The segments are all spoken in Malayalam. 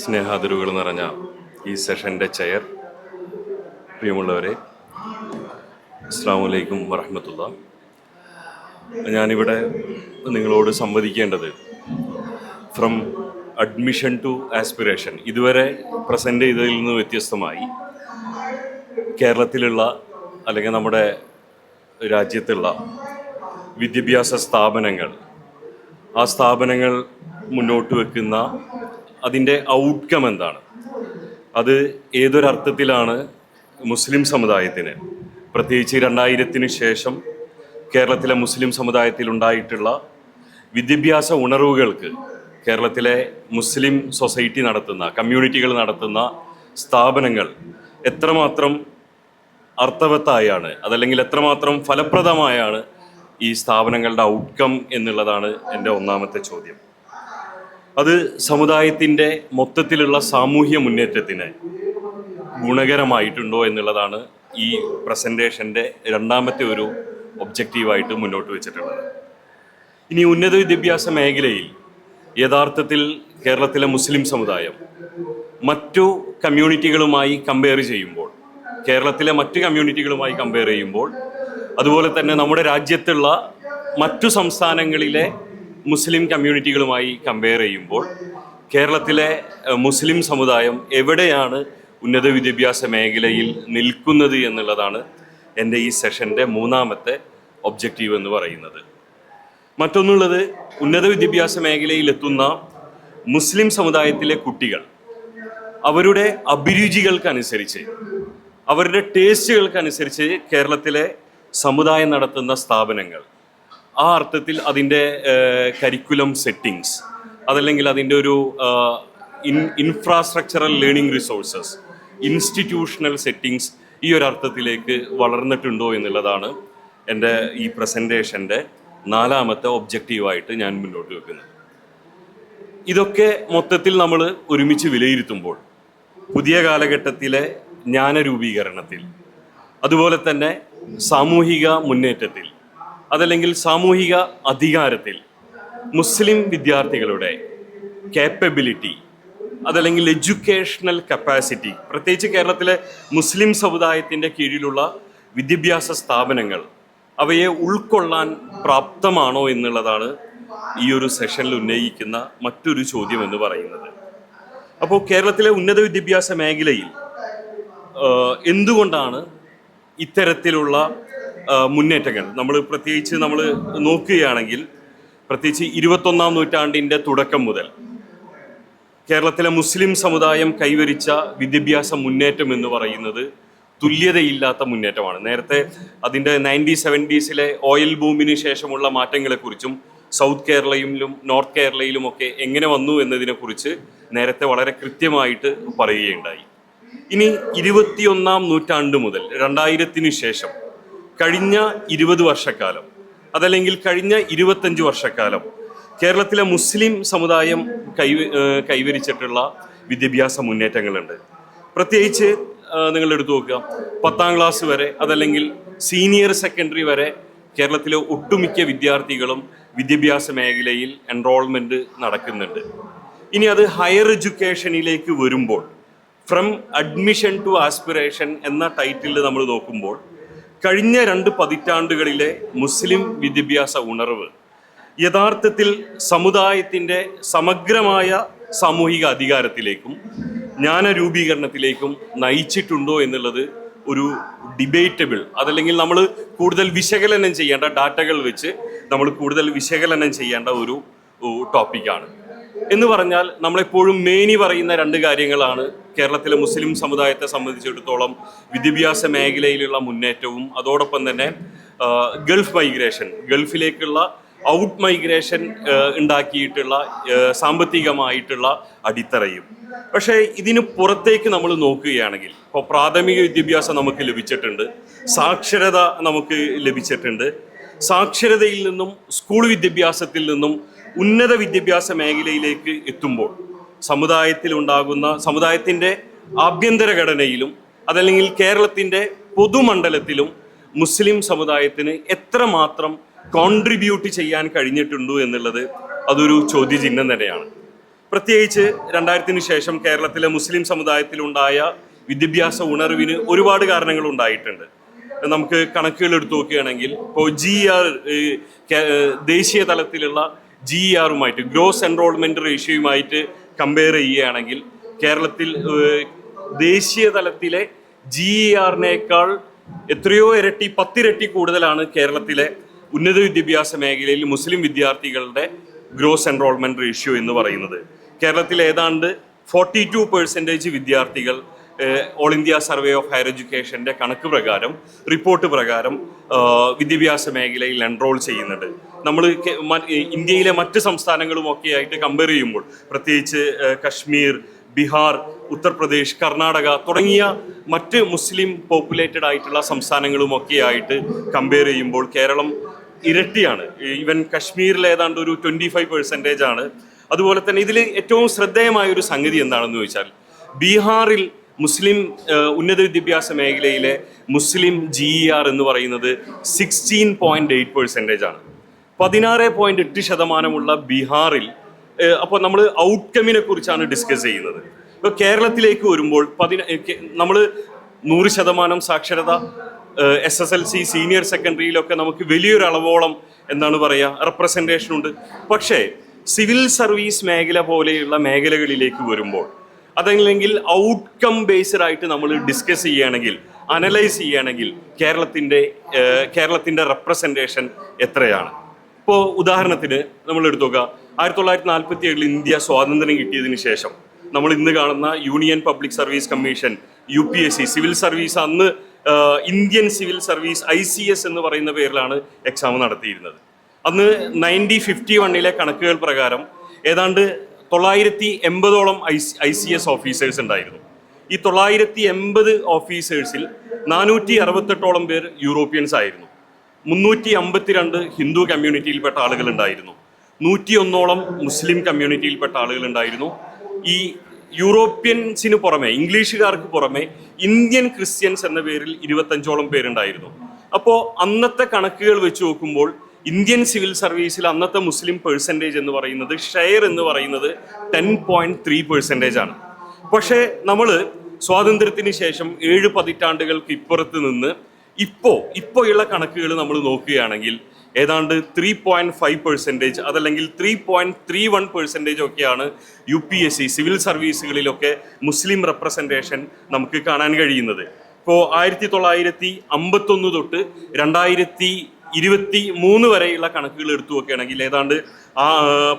സ്നേഹാദരുകൾ നിറഞ്ഞ ഈ സെഷന്റെ ചെയർ പ്രിയമുള്ളവരെ അസ്ലാമലൈക്കും വറഹമത്തുള്ള. ഞാനിവിടെ നിങ്ങളോട് സംവദിക്കേണ്ടത് ഫ്രം അഡ്മിഷൻ ടു ആസ്പിറേഷൻ ഇതുവരെ പ്രസന്റ് ചെയ്തതിൽ നിന്ന് വ്യത്യസ്തമായി കേരളത്തിലുള്ള അല്ലെങ്കിൽ നമ്മുടെ രാജ്യത്തുള്ള വിദ്യാഭ്യാസ സ്ഥാപനങ്ങൾ ആ സ്ഥാപനങ്ങൾ മുന്നോട്ട് വെക്കുന്ന അതിന്റെ ഔട്ട്കം എന്താണ്? അത് ഏതൊരർത്ഥത്തിലാണ് മുസ്ലിം സമുദായത്തിന്? പ്രത്യേകിച്ച് രണ്ടായിരത്തിന് ശേഷം കേരളത്തിലെ മുസ്ലിം സമുദായത്തിൽ ഉണ്ടായിട്ടുള്ള വിദ്യാഭ്യാസ ഉണർവുകൾക്ക് കേരളത്തിലെ മുസ്ലിം സൊസൈറ്റി നടത്തുന്ന കമ്മ്യൂണിറ്റികൾ നടത്തുന്ന സ്ഥാപനങ്ങൾ എത്രമാത്രം അർത്ഥവത്തായാണ് അതല്ലെങ്കിൽ എത്രമാത്രം ഫലപ്രദമായാണ് ഈ സ്ഥാപനങ്ങളുടെ ഔട്ട്കം എന്നുള്ളതാണ് എന്റെ ഒന്നാമത്തെ ചോദ്യം. അത് സമുദായത്തിന്റെ മൊത്തത്തിലുള്ള സാമൂഹ്യ മുന്നേറ്റത്തിന് ഗുണകരമായിട്ടുണ്ടോ എന്നുള്ളതാണ് ഈ പ്രസന്റേഷന്റെ രണ്ടാമത്തെ ഒരു ഒബ്ജക്റ്റീവായിട്ട് മുന്നോട്ട് വെച്ചിട്ടുള്ളത്. ഇനി ഉന്നത വിദ്യാഭ്യാസ മേഖലയിൽ യഥാർത്ഥത്തിൽ കേരളത്തിലെ മുസ്ലിം സമുദായം മറ്റു കമ്മ്യൂണിറ്റികളുമായി കമ്പയർ ചെയ്യുമ്പോൾ കേരളത്തിലെ മറ്റു കമ്മ്യൂണിറ്റികളുമായി കമ്പയർ ചെയ്യുമ്പോൾ അതുപോലെ തന്നെ നമ്മുടെ രാജ്യത്തുള്ള മറ്റു സംസ്ഥാനങ്ങളിലെ മുസ്ലിം കമ്മ്യൂണിറ്റികളുമായി കമ്പയർ ചെയ്യുമ്പോൾ കേരളത്തിലെ മുസ്ലിം സമുദായം എവിടെയാണ് ഉന്നത വിദ്യാഭ്യാസ മേഖലയിൽ നിൽക്കുന്നത് എന്നുള്ളതാണ് എന്റെ ഈ സെഷന്റെ മൂന്നാമത്തെ ഒബ്ജക്റ്റീവ് എന്ന് പറയുന്നത്. മറ്റൊന്നുള്ളത് ഉന്നത വിദ്യാഭ്യാസ മേഖലയിൽ എത്തുന്ന മുസ്ലിം സമുദായത്തിലെ കുട്ടികൾ അവരുടെ അഭിരുചികൾക്കനുസരിച്ച് അവരുടെ ടേസ്റ്റുകൾക്കനുസരിച്ച് കേരളത്തിലെ സമുദായം നടത്തുന്ന സ്ഥാപനങ്ങൾ. ആ അർത്ഥത്തിൽ അതിന്റെ കരിക്കുലം സെറ്റിങ്സ് അതല്ലെങ്കിൽ അതിന്റെ ഒരു in infrastructural learning resources institutional settings ഈ ഒരു അർത്ഥത്തിലേക്ക് വളർന്നിട്ടുണ്ടോ എന്നുള്ളതാണ് എന്റെ ഈ പ്രസന്റേഷന്റെ നാലാമത്തെ ഒബ്ജക്റ്റീവായിട്ട് ഞാൻ മുന്നോട്ട് വെക്കുന്നത്. ഇതൊക്കെ മൊത്തത്തിൽ നമ്മൾ ഒരുമിച്ച് വിലയിരുത്തുമ്പോൾ പുതിയ കാലഘട്ടത്തിലെ ജ്ഞാനരൂപീകരണത്തിൽ അതുപോലെ തന്നെ സാമൂഹിക മുന്നേറ്റത്തിൽ അതല്ലെങ്കിൽ സാമൂഹിക അധികാരത്തിൽ മുസ്ലിം വിദ്യാർത്ഥികളുടെ കേപ്പബിലിറ്റി അതല്ലെങ്കിൽ എഡ്യൂക്കേഷണൽ കപ്പാസിറ്റി പ്രത്യേകിച്ച് കേരളത്തിലെ മുസ്ലിം സമുദായത്തിന്റെ കീഴിലുള്ള വിദ്യാഭ്യാസ സ്ഥാപനങ്ങൾ അവയെ ഉൾക്കൊള്ളാൻ പ്രാപ്തമാണോ എന്നുള്ളതാണ് ഈ ഒരു സെഷനിൽ ഉന്നയിക്കുന്ന മറ്റൊരു ചോദ്യം എന്ന് പറയുന്നത്. അപ്പോൾ കേരളത്തിലെ ഉന്നത വിദ്യാഭ്യാസ മേഖലയിൽ എന്തുകൊണ്ടാണ് ഇത്തരത്തിലുള്ള മുന്നേറ്റങ്ങൾ. നമ്മൾ പ്രത്യേകിച്ച് നമ്മൾ നോക്കുകയാണെങ്കിൽ പ്രത്യേകിച്ച് ഇരുപത്തൊന്നാം നൂറ്റാണ്ടിന്റെ തുടക്കം മുതൽ കേരളത്തിലെ മുസ്ലിം സമുദായം കൈവരിച്ച വിദ്യാഭ്യാസ മുന്നേറ്റം എന്ന് പറയുന്നത് തുല്യതയില്ലാത്ത മുന്നേറ്റമാണ്. നേരത്തെ അതിന്റെ നയന്റി സെവന്റീസിലെ ഓയിൽ ബൂമിന് ശേഷമുള്ള മാറ്റങ്ങളെക്കുറിച്ചും സൗത്ത് കേരളയിലും നോർത്ത് കേരളയിലുമൊക്കെ എങ്ങനെ വന്നു എന്നതിനെക്കുറിച്ച് നേരത്തെ വളരെ കൃത്യമായിട്ട് പറയുകയുണ്ടായി. ഇനി ഇരുപത്തിയൊന്നാം നൂറ്റാണ്ട് മുതൽ രണ്ടായിരത്തിന് ശേഷം കഴിഞ്ഞ ഇരുപത് വർഷക്കാലം അതല്ലെങ്കിൽ കഴിഞ്ഞ ഇരുപത്തഞ്ച് വർഷക്കാലം കേരളത്തിലെ മുസ്ലിം സമുദായം കൈ കൈവരിച്ചിട്ടുള്ള വിദ്യാഭ്യാസ മുന്നേറ്റങ്ങളുണ്ട്. പ്രത്യേകിച്ച് നിങ്ങൾ എടുത്തു നോക്കുക. പത്താം ക്ലാസ് വരെ അതല്ലെങ്കിൽ സീനിയർ സെക്കൻഡറി വരെ കേരളത്തിലെ ഒട്ടുമിക്ക വിദ്യാർത്ഥികളും വിദ്യാഭ്യാസ മേഖലയിൽ എൻറോൾമെന്റ് നടക്കുന്നുണ്ട്. ഇനി അത് ഹയർ എഡ്യൂക്കേഷനിലേക്ക് വരുമ്പോൾ ഫ്രം അഡ്മിഷൻ ടു ആസ്പിറേഷൻ എന്ന ടൈറ്റിൽ നമ്മൾ നോക്കുമ്പോൾ കഴിഞ്ഞ രണ്ട് പതിറ്റാണ്ടുകളിലെ മുസ്ലിം വിദ്യാഭ്യാസ ഉണർവ് യഥാർത്ഥത്തിൽ സമുദായത്തിന്റെ സമഗ്രമായ സാമൂഹിക അധികാരത്തിലേക്കും ജ്ഞാന രൂപീകരണത്തിലേക്കും നയിച്ചിട്ടുണ്ടോ എന്നുള്ളത് ഒരു ഡിബേറ്റബിൾ അതല്ലെങ്കിൽ നമ്മൾ കൂടുതൽ വിശകലനം ചെയ്യേണ്ട ഡാറ്റകൾ വെച്ച് നമ്മൾ കൂടുതൽ വിശകലനം ചെയ്യേണ്ട ഒരു ടോപ്പിക്കാണ് എന്ന് പറഞ്ഞാൽ നമ്മളെപ്പോഴും മേനി പറയുന്ന രണ്ട് കാര്യങ്ങളാണ് കേരളത്തിലെ മുസ്ലിം സമുദായത്തെ സംബന്ധിച്ചിടത്തോളം വിദ്യാഭ്യാസ മേഖലയിലുള്ള മുന്നേറ്റവും അതോടൊപ്പം തന്നെ ഗൾഫ് മൈഗ്രേഷൻ ഗൾഫിലേക്കുള്ള ഔട്ട് മൈഗ്രേഷൻ ഉണ്ടാക്കിയിട്ടുള്ള സാമ്പത്തികമായിട്ടുള്ള അടിത്തറയും. പക്ഷേ ഇതിന് പുറത്തേക്ക് നമ്മൾ നോക്കുകയാണെങ്കിൽ ഇപ്പോൾ പ്രാഥമിക വിദ്യാഭ്യാസം നമുക്ക് ലഭിച്ചിട്ടുണ്ട് സാക്ഷരത നമുക്ക് ലഭിച്ചിട്ടുണ്ട്. സാക്ഷരതയിൽ നിന്നും സ്കൂൾ വിദ്യാഭ്യാസത്തിൽ നിന്നും ഉന്നത വിദ്യാഭ്യാസ മേഖലയിലേക്ക് എത്തുമ്പോൾ സമുദായത്തിൽ ഉണ്ടാകുന്ന സമുദായത്തിന്റെ ആഭ്യന്തര ഘടനയിലും അതല്ലെങ്കിൽ കേരളത്തിന്റെ പൊതുമണ്ഡലത്തിലും മുസ്ലിം സമുദായത്തിന് എത്രമാത്രം കോൺട്രിബ്യൂട്ട് ചെയ്യാൻ കഴിഞ്ഞിട്ടുണ്ടോ എന്നുള്ളത് അതൊരു ചോദ്യചിഹ്നം തന്നെയാണ്. പ്രത്യേകിച്ച് രണ്ടായിരത്തിന് ശേഷം കേരളത്തിലെ മുസ്ലിം സമുദായത്തിലുണ്ടായ വിദ്യാഭ്യാസ ഉണർവിന് ഒരുപാട് കാരണങ്ങൾ ഉണ്ടായിട്ടുണ്ട്. നമുക്ക് കണക്കുകൾ എടുത്തു നോക്കുകയാണെങ്കിൽ ഇപ്പോൾ ജി ആർ ദേശീയ തലത്തിലുള്ള ജി ഇ ആറുമായിട്ട് ഗ്രോസ് എൻറോൾമെന്റ് റേഷ്യോയുമായിട്ട് കമ്പയർ ചെയ്യുകയാണെങ്കിൽ കേരളത്തിൽ ദേശീയ തലത്തിലെ ജി ഇ ആറിനേക്കാൾ എത്രയോ ഇരട്ടി പത്തിരട്ടി കൂടുതലാണ് കേരളത്തിലെ ഉന്നത വിദ്യാഭ്യാസ മേഖലയിൽ മുസ്ലിം വിദ്യാർത്ഥികളുടെ ഗ്രോസ് എൻറോൾമെന്റ് റേഷ്യോ എന്ന് പറയുന്നത്. കേരളത്തിൽ ഏതാണ്ട് ഫോർട്ടി ടു പെർസെന്റേജ് വിദ്യാർത്ഥികൾ all India survey of higher എഡ്യൂക്കേഷന്റെ കണക്ക് പ്രകാരം റിപ്പോർട്ട് പ്രകാരം വിദ്യാഭ്യാസ മേഖലയിൽ എൻറോൾ ചെയ്യുന്നുണ്ട് നമ്മൾ ഇന്ത്യയിലെ മറ്റ് സംസ്ഥാനങ്ങളുമൊക്കെ ആയിട്ട് കമ്പയർ ചെയ്യുമ്പോൾ പ്രത്യേകിച്ച് കശ്മീർ ബീഹാർ ഉത്തർപ്രദേശ് കർണാടക തുടങ്ങിയ മറ്റ് മുസ്ലിം പോപ്പുലേറ്റഡ് ആയിട്ടുള്ള സംസ്ഥാനങ്ങളുമൊക്കെ ആയിട്ട് കമ്പയർ ചെയ്യുമ്പോൾ കേരളം ഇരട്ടിയാണ്. ഈവൻ കശ്മീരിൽ ഏതാണ്ട് ഒരു ട്വന്റി ഫൈവ് പെർസെന്റേജ് ആണ്. അതുപോലെ തന്നെ ഇതിൽ ഏറ്റവും ശ്രദ്ധേയമായ ഒരു സംഗതി എന്താണെന്ന് ചോദിച്ചാൽ ബീഹാറിൽ മുസ്ലിം ഉന്നത വിദ്യാഭ്യാസ മേഖലയിലെ മുസ്ലിം ജി ഇ ആർ എന്ന് പറയുന്നത് സിക്സ്റ്റീൻ പോയിന്റ് എയ്റ്റ് പെർസെന്റേജ് ആണ്. പതിനാറ് പോയിന്റ് എട്ട് ശതമാനമുള്ള ബീഹാറിൽ അപ്പോൾ നമ്മൾ ഔട്ട്കമിനെ കുറിച്ചാണ് ഡിസ്കസ് ചെയ്യുന്നത്. ഇപ്പോൾ കേരളത്തിലേക്ക് വരുമ്പോൾ പതിന നമ്മൾ നൂറ് ശതമാനം സാക്ഷരത S S L C senior സെക്കൻഡറിയിലൊക്കെ നമുക്ക് വലിയൊരു അളവോളം എന്താണ് പറയുക റെപ്രസെന്റേഷൻ ഉണ്ട്. പക്ഷേ സിവിൽ സർവീസ് മേഖല പോലെയുള്ള മേഖലകളിലേക്ക് വരുമ്പോൾ അതല്ലെങ്കിൽ ഔട്ട്കം ബേസ്ഡ് ആയിട്ട് നമ്മൾ ഡിസ്കസ് ചെയ്യുകയാണെങ്കിൽ അനലൈസ് ചെയ്യുകയാണെങ്കിൽ കേരളത്തിന്റെ കേരളത്തിന്റെ റെപ്രസെന്റേഷൻ എത്രയാണ്? ഇപ്പോൾ ഉദാഹരണത്തിന് നമ്മൾ എടുത്തു നോക്കുക. ആയിരത്തി തൊള്ളായിരത്തി നാൽപ്പത്തി ഏഴിൽ ഇന്ത്യ സ്വാതന്ത്ര്യം കിട്ടിയതിന് ശേഷം നമ്മൾ ഇന്ന് കാണുന്ന union public service commission U P S C civil service അന്ന് Indian civil service I C S എന്ന് പറയുന്ന പേരിലാണ് എക്സാം നടത്തിയിരുന്നത്. അന്ന് നയന്റീൻ ഫിഫ്റ്റി വണ്ണിലെ കണക്കുകൾ പ്രകാരം ഏതാണ്ട് തൊള്ളായിരത്തി എൺപതോളം I I C S officers ഉണ്ടായിരുന്നു. ഈ തൊള്ളായിരത്തി എൺപത് ഓഫീസേഴ്സിൽ നാനൂറ്റി അറുപത്തെട്ടോളം പേർ യൂറോപ്യൻസ് ആയിരുന്നു. മുന്നൂറ്റി അമ്പത്തിരണ്ട് ഹിന്ദു കമ്മ്യൂണിറ്റിയിൽപ്പെട്ട ആളുകൾ ഉണ്ടായിരുന്നു. നൂറ്റിയൊന്നോളം മുസ്ലിം കമ്മ്യൂണിറ്റിയിൽപ്പെട്ട ആളുകൾ ഉണ്ടായിരുന്നു. ഈ യൂറോപ്യൻസിന് പുറമെ ഇംഗ്ലീഷുകാർക്ക് പുറമെ ഇന്ത്യൻ ക്രിസ്ത്യൻസ് എന്ന പേരിൽ ഇരുപത്തഞ്ചോളം പേരുണ്ടായിരുന്നു. അപ്പോൾ അന്നത്തെ കണക്കുകൾ വെച്ച് നോക്കുമ്പോൾ ഇന്ത്യൻ സിവിൽ സർവീസിൽ അന്നത്തെ മുസ്ലിം പെർസെന്റേജ് എന്ന് പറയുന്നത് ഷെയർ എന്ന് പറയുന്നത് ടെൻ പോയിന്റ് ത്രീ പെർസെന്റേജ് ആണ്. പക്ഷേ നമ്മൾ സ്വാതന്ത്ര്യത്തിന് ശേഷം ഏഴ് പതിറ്റാണ്ടുകൾക്ക് ഇപ്പുറത്ത് നിന്ന് ഇപ്പോൾ ഇപ്പോഴുള്ള കണക്കുകൾ നമ്മൾ നോക്കുകയാണെങ്കിൽ ഏതാണ്ട് ത്രീ പോയിന്റ് ഫൈവ് പെർസെന്റേജ് അതല്ലെങ്കിൽ three point three one percentage ഒക്കെയാണ് U P S C civil സർവീസുകളിലൊക്കെ മുസ്ലിം റെപ്രസെന്റേഷൻ നമുക്ക് കാണാൻ കഴിയുന്നത്. ഇപ്പോൾ ആയിരത്തി തൊള്ളായിരത്തി അമ്പത്തൊന്ന് തൊട്ട് രണ്ടായിരത്തി ഇരുപത്തി മൂന്ന് വരെയുള്ള കണക്കുകൾ എടുത്തു നോക്കുകയാണെങ്കിൽ ഏതാണ്ട് ആ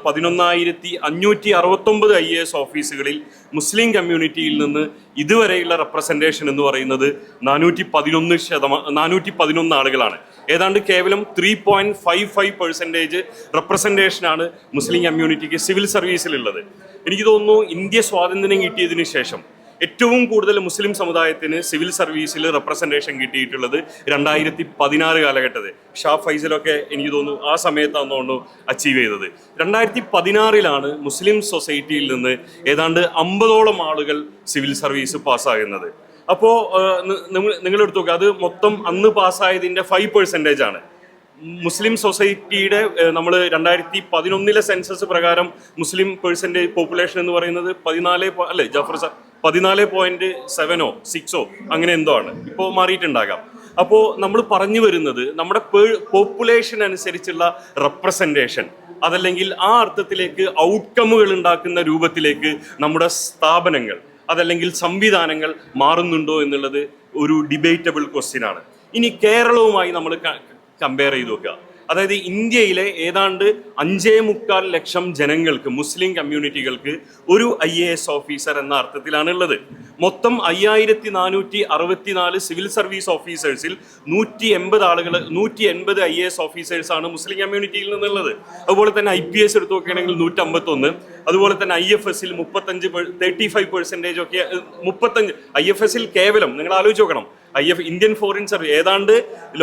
പതിനൊന്നായിരത്തി അഞ്ഞൂറ്റി അറുപത്തൊമ്പത് ഐ എ എസ് ഓഫീസുകളിൽ മുസ്ലിം കമ്മ്യൂണിറ്റിയിൽ നിന്ന് ഇതുവരെയുള്ള റെപ്രസെന്റേഷൻ എന്ന് പറയുന്നത് നാനൂറ്റി പതിനൊന്ന് ശതമാനം നാനൂറ്റി പതിനൊന്ന് ആളുകളാണ്. ഏതാണ്ട് കേവലം three point five five percentage റെപ്രസെന്റേഷനാണ് മുസ്ലിം കമ്മ്യൂണിറ്റിക്ക് സിവിൽ സർവീസിലുള്ളത്. എനിക്ക് തോന്നുന്നു ഇന്ത്യ സ്വാതന്ത്ര്യം കിട്ടിയതിന് ശേഷം ഏറ്റവും കൂടുതൽ മുസ്ലിം സമുദായത്തിന് സിവിൽ സർവീസിൽ റെപ്രസെന്റേഷൻ കിട്ടിയിട്ടുള്ളത് രണ്ടായിരത്തി പതിനാറ് കാലഘട്ടത്തിൽ. ഷാ ഫൈസലൊക്കെ എനിക്ക് തോന്നുന്നു ആ സമയത്താണ് തോന്നുന്നു അച്ചീവ് ചെയ്തത്. രണ്ടായിരത്തി പതിനാറിലാണ് മുസ്ലിം സൊസൈറ്റിയിൽ നിന്ന് ഏതാണ്ട് അമ്പതോളം ആളുകൾ സിവിൽ സർവീസ് പാസ്സാകുന്നത്. അപ്പോൾ നിങ്ങൾ നിങ്ങളെടുത്തു നോക്കുക അത് മൊത്തം അന്ന് പാസ്സായതിന്റെ ഫൈവ് പെർസെന്റേജ് ആണ്. മുസ്ലിം സൊസൈറ്റിയുടെ നമ്മൾ രണ്ടായിരത്തി പതിനൊന്നിലെ സെൻസസ് പ്രകാരം മുസ്ലിം പേഴ്സന്റെ പോപ്പുലേഷൻ എന്ന് പറയുന്നത് പതിനാല് അല്ലേ ജാഫർ സാർ പതിനാല് പോയിന്റ് സെവനോ സിക്സോ അങ്ങനെ എന്തോ ആണ്. ഇപ്പോൾ മാറിയിട്ടുണ്ടാകാം. അപ്പോൾ നമ്മൾ പറഞ്ഞു വരുന്നത് നമ്മുടെ പോപ്പുലേഷൻ അനുസരിച്ചുള്ള റെപ്രസെന്റേഷൻ അതല്ലെങ്കിൽ ആ അർത്ഥത്തിലേക്ക് ഔട്ട്കമ്മുകൾ ഉണ്ടാക്കുന്ന രൂപത്തിലേക്ക് നമ്മുടെ സ്ഥാപനങ്ങൾ അതല്ലെങ്കിൽ സംവിധാനങ്ങൾ മാറുന്നുണ്ടോ എന്നുള്ളത് ഒരു ഡിബേറ്റബിൾ ക്വസ്റ്റ്യൻ ആണ്. ഇനി കേരളവുമായി നമ്മൾ കമ്പയർ ചെയ്ത് നോക്കുക. അതായത് ഇന്ത്യയിലെ ഏതാണ്ട് അഞ്ചേ മുക്കാൽ ലക്ഷം ജനങ്ങൾക്ക് മുസ്ലിം കമ്മ്യൂണിറ്റികൾക്ക് ഒരു ഐ എ എസ് ഓഫീസർ എന്ന അർത്ഥത്തിലാണ് ഉള്ളത് മൊത്തം അയ്യായിരത്തി നാനൂറ്റി അറുപത്തിനാല് സിവിൽ സർവീസ് ഓഫീസേഴ്സിൽ നൂറ്റി എൺപത് ആളുകൾ നൂറ്റി എൺപത് ഐ എ എസ് ഓഫീസേഴ്സ് ആണ് മുസ്ലിം കമ്മ്യൂണിറ്റിയിൽ നിന്നുള്ളത്. അതുപോലെ തന്നെ ഐ പി എസ് എടുത്തു നോക്കുകയാണെങ്കിൽ നൂറ്റമ്പത്തൊന്ന് അതുപോലെ തന്നെ ഐ എഫ് എസിൽ മുപ്പത്തഞ്ച് തേർട്ടി ഫൈവ് പെർസെന്റേജ് ഒക്കെ മുപ്പത്തഞ്ച് ഐ എഫ് എസിൽ കേവലം നിങ്ങൾ ആലോചിച്ച് നോക്കണം I F Indian foreign service ഏതാണ്ട്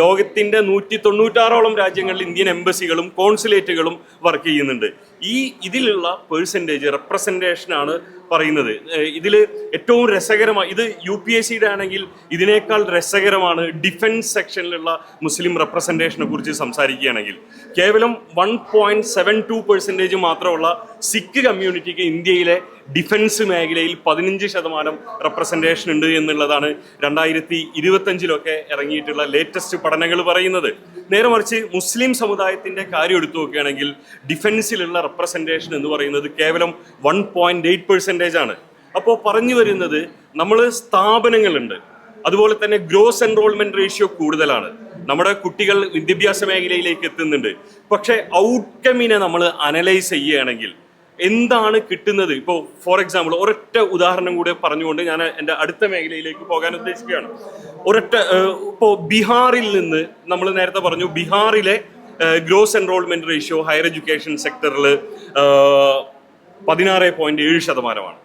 ലോകത്തിന്റെ നൂറ്റി തൊണ്ണൂറ്റാറോളം രാജ്യങ്ങളിൽ ഇന്ത്യൻ എംബസികളും കോൺസുലേറ്റുകളും വർക്ക് ചെയ്യുന്നുണ്ട്. ഈ ഇതിലുള്ള പേഴ്സന്റേജ് റെപ്രസെന്റേഷനാണ് പറയുന്നത്. ഇതിൽ ഏറ്റവും രസകരമായി ഇത് യു പി എസ് സിയുടെ ആണെങ്കിൽ ഇതിനേക്കാൾ രസകരമാണ് ഡിഫൻസ് സെക്ഷനിലുള്ള മുസ്ലിം റെപ്രസെന്റേഷനെ കുറിച്ച് സംസാരിക്കുകയാണെങ്കിൽ. കേവലം one point seven two percentage മാത്രമുള്ള സിഖ് കമ്മ്യൂണിറ്റിക്ക് ഇന്ത്യയിലെ ഡിഫൻസ് മേഖലയിൽ പതിനഞ്ച് ശതമാനം റെപ്രസെന്റേഷൻ ഉണ്ട് എന്നുള്ളതാണ് രണ്ടായിരത്തി ഇരുപത്തഞ്ചിലൊക്കെ ഇറങ്ങിയിട്ടുള്ള ലേറ്റസ്റ്റ് പഠനങ്ങൾ പറയുന്നത്. നേരെ മറിച്ച് മുസ്ലിം സമുദായത്തിന്റെ കാര്യം എടുത്തു നോക്കുകയാണെങ്കിൽ ഡിഫൻസിലുള്ള റെപ്രസെന്റേഷൻ എന്ന് പറയുന്നത് കേവലം വൺ പോയിന്റ് എയ്റ്റ് പെർസെന്റേജ് ആണ്. അപ്പോൾ പറഞ്ഞു വരുന്നത് നമ്മൾ സ്ഥാപനങ്ങളുണ്ട്. അതുപോലെ തന്നെ ഗ്രോസ് എൻറോൾമെന്റ് റേഷ്യോ കൂടുതലാണ്. നമ്മുടെ കുട്ടികൾ വിദ്യാഭ്യാസ മേഖലയിലേക്ക് എത്തുന്നുണ്ട്. പക്ഷേ ഔട്ട്കമിനെ നമ്മൾ അനലൈസ് ചെയ്യുകയാണെങ്കിൽ എന്താണ് കിട്ടുന്നത്? ഇപ്പോൾ ഫോർ എക്സാമ്പിൾ ഒരൊറ്റ ഉദാഹരണം കൂടെ പറഞ്ഞുകൊണ്ട് ഞാൻ എന്റെ അടുത്ത മേഖലയിലേക്ക് പോകാൻ ഉദ്ദേശിക്കുകയാണ്. ഒരൊറ്റ ഇപ്പോൾ ബീഹാറിൽ നിന്ന് നമ്മൾ നേരത്തെ പറഞ്ഞു ബീഹാറിലെ gross enrolment ratio higher education സെക്ടറിൽ പതിനാറ് പോയിന്റ് ഏഴ് ശതമാനമാണ്.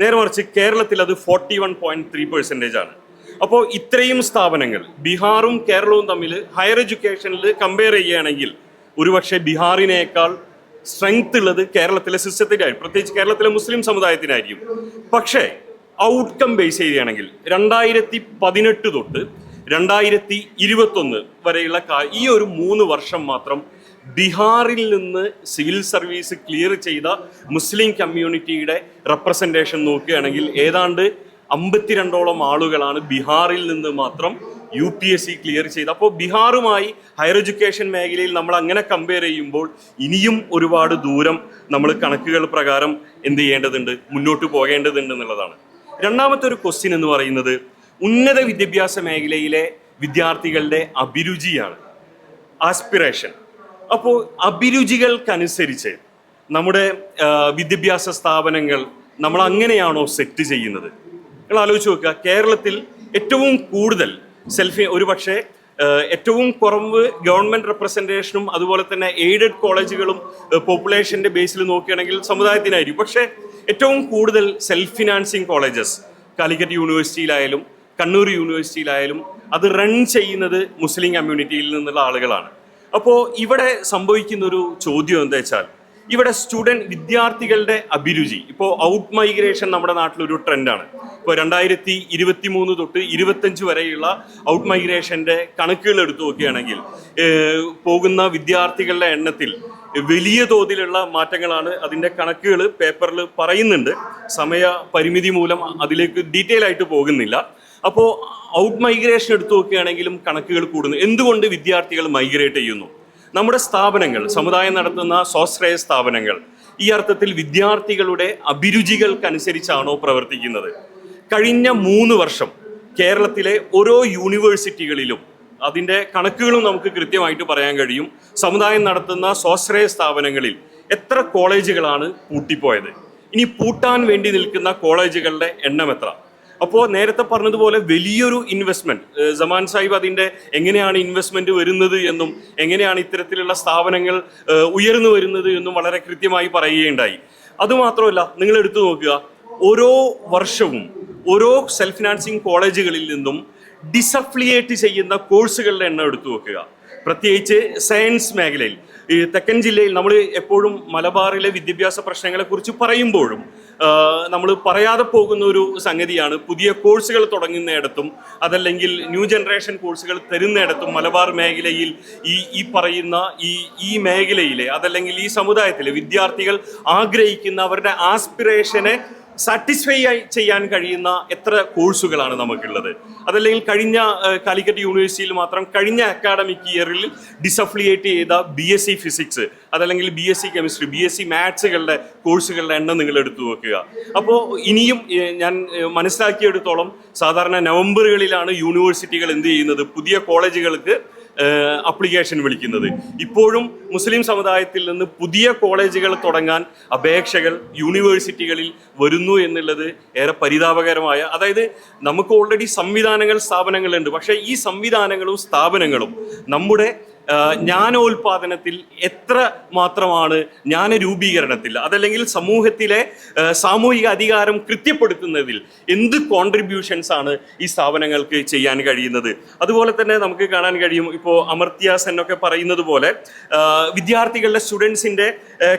നേരെ മറിച്ച് കേരളത്തിൽ അത് forty one point three percentage ആണ്. അപ്പോൾ ഇത്രയും സ്ഥാപനങ്ങൾ ബീഹാറും കേരളവും തമ്മിൽ ഹയർ എഡ്യൂക്കേഷനിൽ കമ്പയർ ചെയ്യുകയാണെങ്കിൽ ഒരുപക്ഷെ ബീഹാറിനേക്കാൾ സ്ട്രെങ്ത് ഉള്ളത് കേരളത്തിലെ സിസ്റ്റത്തിനായിരിക്കും. പ്രത്യേകിച്ച് കേരളത്തിലെ മുസ്ലിം സമുദായത്തിനായിരിക്കും. പക്ഷേ ഔട്ട്കം ബേസ് ചെയ്യുകയാണെങ്കിൽ രണ്ടായിരത്തി പതിനെട്ട് തൊട്ട് രണ്ടായിരത്തി ഇരുപത്തൊന്ന് വരെയുള്ള ഈ ഒരു മൂന്ന് വർഷം മാത്രം ബീഹാറിൽ നിന്ന് സിവിൽ സർവീസ് ക്ലിയർ ചെയ്ത മുസ്ലിം കമ്മ്യൂണിറ്റിയുടെ റെപ്രസെന്റേഷൻ നോക്കുകയാണെങ്കിൽ ഏതാണ്ട് അമ്പത്തിരണ്ടോളം ആളുകളാണ് ബീഹാറിൽ നിന്ന് മാത്രം U P S C clear ചെയ്ത്. അപ്പോൾ ബീഹാറുമായി ഹയർ എഡ്യൂക്കേഷൻ മേഖലയിൽ നമ്മൾ അങ്ങനെ കമ്പയർ ചെയ്യുമ്പോൾ ഇനിയും ഒരുപാട് ദൂരം നമ്മൾ കണക്കുകൾ പ്രകാരം എന്ത് ചെയ്യേണ്ടതുണ്ട് മുന്നോട്ട് പോകേണ്ടതുണ്ട് എന്നുള്ളതാണ്. രണ്ടാമത്തെ ഒരു ക്വസ്റ്റ്യൻ എന്ന് പറയുന്നത് ഉന്നത വിദ്യാഭ്യാസ മേഖലയിലെ വിദ്യാർത്ഥികളുടെ അഭിരുചിയാണ് ആസ്പിറേഷൻ അപ്പോൾ അഭിരുചികൾക്കനുസരിച്ച് നമ്മുടെ വിദ്യാഭ്യാസ സ്ഥാപനങ്ങൾ നമ്മൾ അങ്ങനെയാണോ സെറ്റ് ചെയ്യുന്നത്? നിങ്ങൾ ആലോചിച്ച് നോക്കുക കേരളത്തിൽ ഏറ്റവും കൂടുതൽ സെൽഫി ഒരു പക്ഷേ ഏറ്റവും കുറവ് ഗവൺമെന്റ് റെപ്രസെന്റേഷനും അതുപോലെ തന്നെ എയ്ഡഡ് കോളേജുകളും പോപ്പുലേഷന്റെ ബേസിൽ നോക്കുകയാണെങ്കിൽ സമുദായത്തിനായിരിക്കും. പക്ഷേ ഏറ്റവും കൂടുതൽ സെൽഫ് ഫിനാൻസിങ് കോളേജസ് കാലിക്കറ്റ് യൂണിവേഴ്സിറ്റിയിലായാലും കണ്ണൂർ യൂണിവേഴ്സിറ്റിയിലായാലും അത് റൺ ചെയ്യുന്നത് മുസ്ലിം കമ്മ്യൂണിറ്റിയിൽ നിന്നുള്ള ആളുകളാണ്. അപ്പോൾ ഇവിടെ സംഭവിക്കുന്ന ഒരു ചോദ്യം എന്താ വെച്ചാൽ ഇവിടെ സ്റ്റുഡന്റ് വിദ്യാർത്ഥികളുടെ അഭിരുചി ഇപ്പോൾ ഔട്ട് മൈഗ്രേഷൻ നമ്മുടെ നാട്ടിലൊരു ട്രെൻഡാണ്. ഇപ്പോൾ രണ്ടായിരത്തി ഇരുപത്തി മൂന്ന് തൊട്ട് ഇരുപത്തഞ്ച് വരെയുള്ള ഔട്ട് മൈഗ്രേഷന്റെ കണക്കുകൾ എടുത്തു നോക്കുകയാണെങ്കിൽ പോകുന്ന വിദ്യാർത്ഥികളുടെ എണ്ണത്തിൽ വലിയ തോതിലുള്ള മാറ്റങ്ങളാണ് അതിന്റെ കണക്കുകൾ പേപ്പറിൽ പറയുന്നുണ്ട്. സമയ പരിമിതി മൂലം അതിലേക്ക് ഡീറ്റെയിൽ ആയിട്ട് പോകുന്നില്ല. അപ്പോൾ ഔട്ട് മൈഗ്രേഷൻ എടുത്തു നോക്കുകയാണെങ്കിലും കണക്കുകൾ കൂടുന്നു. എന്തുകൊണ്ട് വിദ്യാർത്ഥികൾ മൈഗ്രേറ്റ് ചെയ്യുന്നു? നമ്മുടെ സ്ഥാപനങ്ങൾ സമുദായം നടത്തുന്ന സ്വാശ്രയ സ്ഥാപനങ്ങൾ ഈ അർത്ഥത്തിൽ വിദ്യാർത്ഥികളുടെ അഭിരുചികൾക്കനുസരിച്ചാണോ പ്രവർത്തിക്കുന്നത്? കഴിഞ്ഞ മൂന്ന് വർഷം കേരളത്തിലെ ഓരോ യൂണിവേഴ്സിറ്റികളിലും അതിന്റെ കണക്കുകളും നമുക്ക് കൃത്യമായിട്ട് പറയാൻ കഴിയും. സമുദായം നടത്തുന്ന സ്വാശ്രയ സ്ഥാപനങ്ങളിൽ എത്ര കോളേജുകളാണ് പൂട്ടിപ്പോയത്? ഇനി പൂട്ടാൻ വേണ്ടി നിൽക്കുന്ന കോളേജുകളുടെ എണ്ണം എത്ര? അപ്പോൾ നേരത്തെ പറഞ്ഞതുപോലെ വലിയൊരു ഇൻവെസ്റ്റ്മെന്റ് ജമാൻ സാഹിബ് അതിന്റെ എങ്ങനെയാണ് ഇൻവെസ്റ്റ്മെന്റ് വരുന്നത് എന്നും എങ്ങനെയാണ് ഇത്തരത്തിലുള്ള സ്ഥാപനങ്ങൾ ഉയർന്നു വരുന്നത് എന്നും വളരെ കൃത്യമായി പറയുകയുണ്ടായി. അതുമാത്രമല്ല നിങ്ങൾ എടുത്തു നോക്കുക ഓരോ വർഷവും ഓരോ സെൽഫ് ഫിനാൻസിങ് കോളേജുകളിൽ നിന്നും ഡിസഫ്ലിയേറ്റ് ചെയ്യുന്ന കോഴ്സുകളുടെ എണ്ണം എടുത്തു നോക്കുക. പ്രത്യേകിച്ച് സയൻസ് മേഖലയിൽ ഈ തെക്കൻ ജില്ലയിൽ നമ്മൾ എപ്പോഴും മലബാറിലെ വിദ്യാഭ്യാസ പ്രശ്നങ്ങളെ കുറിച്ച് പറയുമ്പോഴും നമ്മൾ പറയാതെ പോകുന്ന ഒരു സംഗതിയാണ് പുതിയ കോഴ്സുകൾ തുടങ്ങുന്നിടത്തും അതല്ലെങ്കിൽ ന്യൂ ജനറേഷൻ കോഴ്സുകൾ തരുന്നിടത്തും മലബാർ മേഖലയിൽ ഈ ഈ പറയുന്ന ഈ ഈ മേഖലയിലെ അതല്ലെങ്കിൽ ഈ സമുദായത്തിലെ വിദ്യാർത്ഥികൾ ആഗ്രഹിക്കുന്ന അവരുടെ ആസ്പിറേഷനെ സാറ്റിസ്ഫൈ ചെയ്യാൻ കഴിയുന്ന എത്ര കോഴ്സുകളാണ് നമുക്കുള്ളത്. അതല്ലെങ്കിൽ കഴിഞ്ഞ കാലിക്കറ്റ് യൂണിവേഴ്സിറ്റിയിൽ മാത്രം കഴിഞ്ഞ അക്കാഡമിക് ഇയറിൽ ഡിസഫ്ലിയേറ്റ് ചെയ്ത ബി എസ് സി ഫിസിക്സ് അതല്ലെങ്കിൽ B S C chemistry B S C മാത്സുകളുടെ കോഴ്സുകളുടെ എണ്ണം നിങ്ങൾ എടുത്തു നോക്കുക. അപ്പോൾ ഇനിയും ഞാൻ മനസ്സിലാക്കിയെടുത്തോളം സാധാരണ നവംബറുകളിലാണ് യൂണിവേഴ്സിറ്റികൾ എന്ത് ചെയ്യുന്നത്? പുതിയ കോളേജുകൾക്ക് അപ്ലിക്കേഷൻ വിളിക്കുന്നത്. ഇപ്പോഴും മുസ്ലിം സമുദായത്തിൽ നിന്ന് പുതിയ കോളേജുകൾ തുടങ്ങാൻ അപേക്ഷകൾ യൂണിവേഴ്സിറ്റികളിൽ വരുന്നു എന്നുള്ളത് ഏറെ പരിതാപകരമായ അതായത് നമുക്ക് ഓൾറെഡി സംവിധാനങ്ങൾ സ്ഥാപനങ്ങളുണ്ട്. പക്ഷേ ഈ സംവിധാനങ്ങളും സ്ഥാപനങ്ങളും നമ്മുടെ ജ്ഞാനോൽപാദനത്തിൽ എത്ര മാത്രമാണ് ജ്ഞാന രൂപീകരണത്തിൽ അതല്ലെങ്കിൽ സമൂഹത്തിലെ സാമൂഹിക അധികാരം കൃത്യപ്പെടുത്തുന്നതിൽ എന്ത് കോൺട്രിബ്യൂഷൻസ് ആണ് ഈ സ്ഥാപനങ്ങൾക്ക് ചെയ്യാൻ കഴിയുന്നത്? അതുപോലെ തന്നെ നമുക്ക് കാണാൻ കഴിയും ഇപ്പോൾ അമർത്യാസ് എന്നൊക്കെ പറയുന്നത് പോലെ വിദ്യാർത്ഥികളുടെ സ്റ്റുഡൻസിന്റെ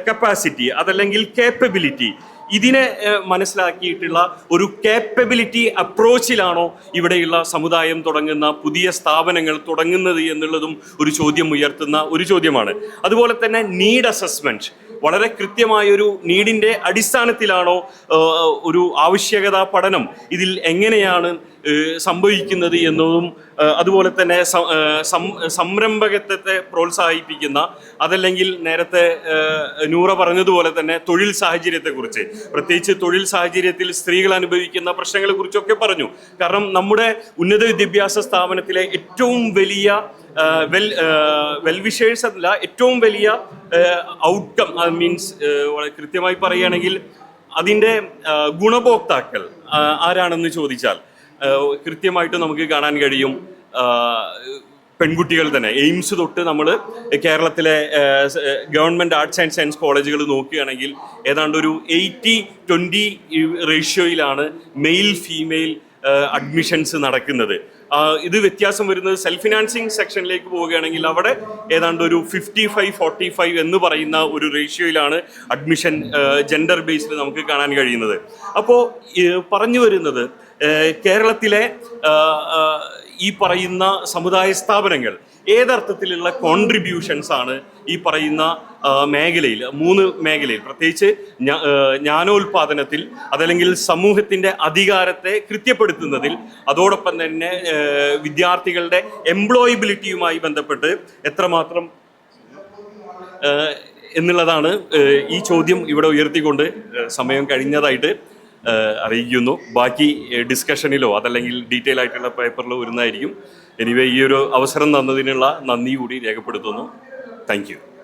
കപ്പാസിറ്റി അതല്ലെങ്കിൽ കേപ്പബിലിറ്റി ഇതിനെ മനസ്സിലാക്കിയിട്ടുള്ള ഒരു കേപ്പബിലിറ്റി അപ്രോച്ചിലാണോ ഇവിടെയുള്ള സമുദായം തുടങ്ങുന്ന പുതിയ സ്ഥാപനങ്ങൾ തുടങ്ങുന്നത് എന്നുള്ളതും ഒരു ചോദ്യം ഉയർത്തുന്ന ഒരു ചോദ്യമാണ്. അതുപോലെ തന്നെ നീഡ് അസസ്മെന്റ് വളരെ കൃത്യമായൊരു നീഡിന്റെ അടിസ്ഥാനത്തിലാണോ ഒരു ആവശ്യകത പഠനം. ഇതിൽ എങ്ങനെയാണ് സംഭവിക്കുന്നത് എന്നതും അതുപോലെ തന്നെ സംരംഭകത്വത്തെ പ്രോത്സാഹിപ്പിക്കുന്ന അതല്ലെങ്കിൽ നേരത്തെ നൂറ പറഞ്ഞതുപോലെ തന്നെ തൊഴിൽ സാഹചര്യത്തെക്കുറിച്ച്. പ്രത്യേകിച്ച് തൊഴിൽ സാഹചര്യത്തിൽ സ്ത്രീകൾ അനുഭവിക്കുന്ന പ്രശ്നങ്ങളെ കുറിച്ചൊക്കെ പറഞ്ഞു. കാരണം നമ്മുടെ ഉന്നത വിദ്യാഭ്യാസ സ്ഥാപനത്തിലെ ഏറ്റവും വലിയ വെൽ വെൽവിഷേഴ്സ് അല്ല ഏറ്റവും വലിയ ഔട്ട്കം ഐ മീൻസ് കൃത്യമായി പറയുകയാണെങ്കിൽ അതിന്റെ ഗുണഭോക്താക്കൾ ആരാണെന്ന് ചോദിച്ചാൽ കൃത്യമായിട്ട് നമുക്ക് കാണാൻ കഴിയും. പെൺകുട്ടികൾ തന്നെ. എയിംസ് തൊട്ട് നമ്മൾ കേരളത്തിലെ ഗവൺമെന്റ് ആർട്സ് ആൻഡ് സയൻസ് കോളേജുകൾ നോക്കുകയാണെങ്കിൽ ഏതാണ്ട് ഒരു എയ്റ്റി ട്വന്റി റേഷ്യോയിലാണ് മെയിൽ ഫീമെയിൽ അഡ്മിഷൻസ് നടക്കുന്നത്. ഇത് വ്യത്യാസം വരുന്നത് സെൽഫ് ഫിനാൻസിങ് സെക്ഷനിലേക്ക് പോവുകയാണെങ്കിൽ അവിടെ ഏതാണ്ട് ഒരു ഫിഫ്റ്റി ഫൈവ് ഫോർട്ടി ഫൈവ് എന്ന് പറയുന്ന ഒരു റേഷ്യോയിലാണ് അഡ്മിഷൻ ജെൻഡർ ബേസിൽ നമുക്ക് കാണാൻ കഴിയുന്നത്. അപ്പോൾ പറഞ്ഞു വരുന്നത് കേരളത്തിലെ ഈ പറയുന്ന സമുദായ സ്ഥാപനങ്ങൾ ഏതർത്ഥത്തിലുള്ള കോൺട്രിബ്യൂഷൻസ് ആണ് ഈ പറയുന്ന മേഖലയിൽ മൂന്ന് മേഖലയിൽ. പ്രത്യേകിച്ച് ജ്ഞാ- ജ്ഞാനോൽപാദനത്തിൽ അതല്ലെങ്കിൽ സമൂഹത്തിന്റെ അധികാരത്തെ കൃത്യപ്പെടുത്തുന്നതിൽ അതോടൊപ്പം തന്നെ വിദ്യാർത്ഥികളുടെ എംപ്ലോയബിലിറ്റിയുമായി ബന്ധപ്പെട്ട് എത്രമാത്രം എന്നുള്ളതാണ് ഈ ചോദ്യം ഇവിടെ ഉയർത്തിക്കൊണ്ട് സമയം കഴിഞ്ഞതായിട്ട് അറിയിക്കുന്നു. ബാക്കി ഡിസ്കഷനിലോ അതല്ലെങ്കിൽ ഡീറ്റെയിൽ ആയിട്ടുള്ള പേപ്പറിലോ വരുന്നതായിരിക്കും എനിവേ ഈ ഒരു അവസരം തന്നതിനുള്ള നന്ദി കൂടി രേഖപ്പെടുത്തുന്നു. താങ്ക്